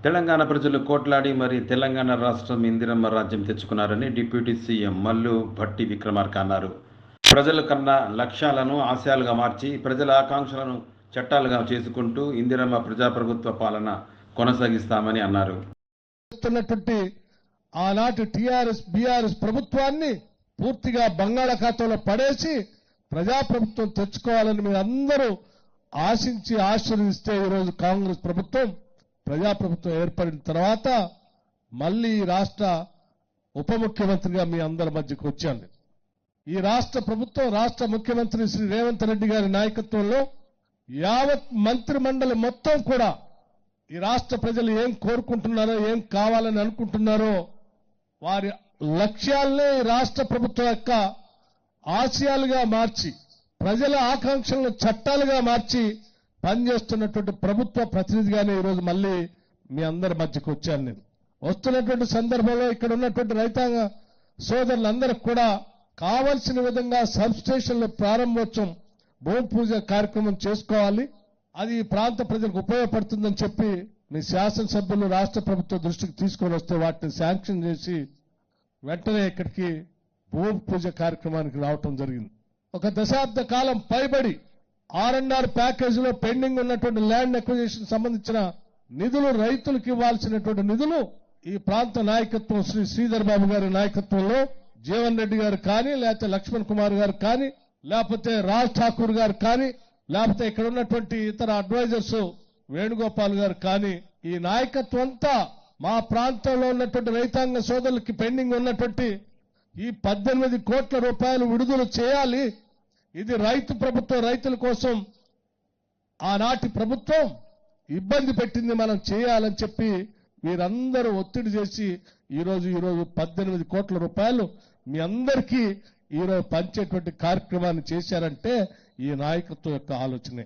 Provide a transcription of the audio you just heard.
తెలంగాణ ప్రజలు కోట్లాడి మరి తెలంగాణ రాష్ట్రం ఇందిరమ్మ రాజ్యం తెచ్చుకున్నారని డిప్యూటీ సీఎం మల్లు భట్టి విక్రమార్క అన్నారు. ప్రజల కన్నా లక్ష్యాలను ఆశయాలుగా మార్చి ప్రజల ఆకాంక్షలను చట్టాలుగా చేసుకుంటూ ఇందిరమ్మ ప్రజాప్రభుత్వ పాలన కొనసాగిస్తామని అన్నారు. ఆనాటి టిఆర్ఎస్ బీఆర్ఎస్ ప్రభుత్వాన్ని పూర్తిగా బంగాళాఖాతంలో పడేసి ప్రజాప్రభుత్వం తెచ్చుకోవాలని మీరు అందరూ ఆశించి ఆశీర్వదిస్తే ఈరోజు కాంగ్రెస్ ప్రభుత్వం ప్రజాప్రభుత్వం ఏర్పడిన తర్వాత మళ్ళీ ఈ రాష్ట్ర ఉప ముఖ్యమంత్రిగా మీ అందరి మధ్యకు వచ్చాను. ఈ రాష్ట్ర ప్రభుత్వం రాష్ట్ర ముఖ్యమంత్రి శ్రీ రేవంత్ రెడ్డి గారి నాయకత్వంలో యావత్ మంత్రి మండలి మొత్తం కూడా ఈ రాష్ట్ర ప్రజలు ఏం కోరుకుంటున్నారో ఏం కావాలని అనుకుంటున్నారో వారి లక్ష్యాలనే రాష్ట్ర ప్రభుత్వం యొక్క ఆశయాలుగా మార్చి ప్రజల ఆకాంక్షలను చట్టాలుగా మార్చి పనిచేస్తున్నటువంటి ప్రభుత్వ ప్రతినిధిగానే ఈరోజు మళ్ళీ మీ అందరి మధ్యకు వచ్చాను నేను. వస్తున్నటువంటి సందర్భంలో ఇక్కడ ఉన్నటువంటి రైతాంగ సోదరులందరికి కూడా కావలసిన విధంగా సబ్స్టేషన్ల ప్రారంభోత్సవం భూమి పూజ కార్యక్రమం చేసుకోవాలి. అది ఈ ప్రాంత ప్రజలకు ఉపయోగపడుతుందని చెప్పి మీ శాసనసభ్యులు రాష్ట్ర ప్రభుత్వ దృష్టికి తీసుకొని వస్తే వాటిని శాంక్షన్ చేసి వెంటనే ఇక్కడికి భూమి పూజ కార్యక్రమానికి రావటం జరిగింది. ఒక దశాబ్ద కాలం పైబడి ఆర్ అండ్ ఆర్ ప్యాకేజీలో పెండింగ్ ఉన్నటువంటి ల్యాండ్ అక్విజిషన్ సంబంధించిన నిధులు రైతులకు ఇవ్వాల్సినటువంటి నిధులు ఈ ప్రాంత నాయకత్వం శ్రీ శ్రీధర్ బాబు గారి నాయకత్వంలో జీవన్ రెడ్డి గారు కానీ లేకపోతే లక్ష్మణ్ కుమార్ గారు కానీ లేకపోతే రాజ్ ఠాకూర్ గారు కానీ లేకపోతే ఇక్కడ ఉన్నటువంటి ఇతర అడ్వైజర్స్ వేణుగోపాల్ గారు కానీ ఈ నాయకత్వం అంతా మా ప్రాంతంలో ఉన్నటువంటి రైతాంగ సోదరులకి పెండింగ్ ఉన్నటువంటి ఈ పద్దెనిమిది కోట్ల రూపాయలు విడుదల చేయాలి. ఇది రైతు ప్రభుత్వం రైతుల కోసం ఆనాటి ప్రభుత్వం ఇబ్బంది పెట్టింది మనం చేయాలని చెప్పి మీరందరూ ఒత్తిడి చేసి ఈరోజు ఈరోజు పద్దెనిమిది కోట్ల రూపాయలు మీ అందరికీ ఈరోజు పంచేటువంటి కార్యక్రమాన్ని చేశారంటే ఈ నాయకత్వం యొక్క ఆలోచనే.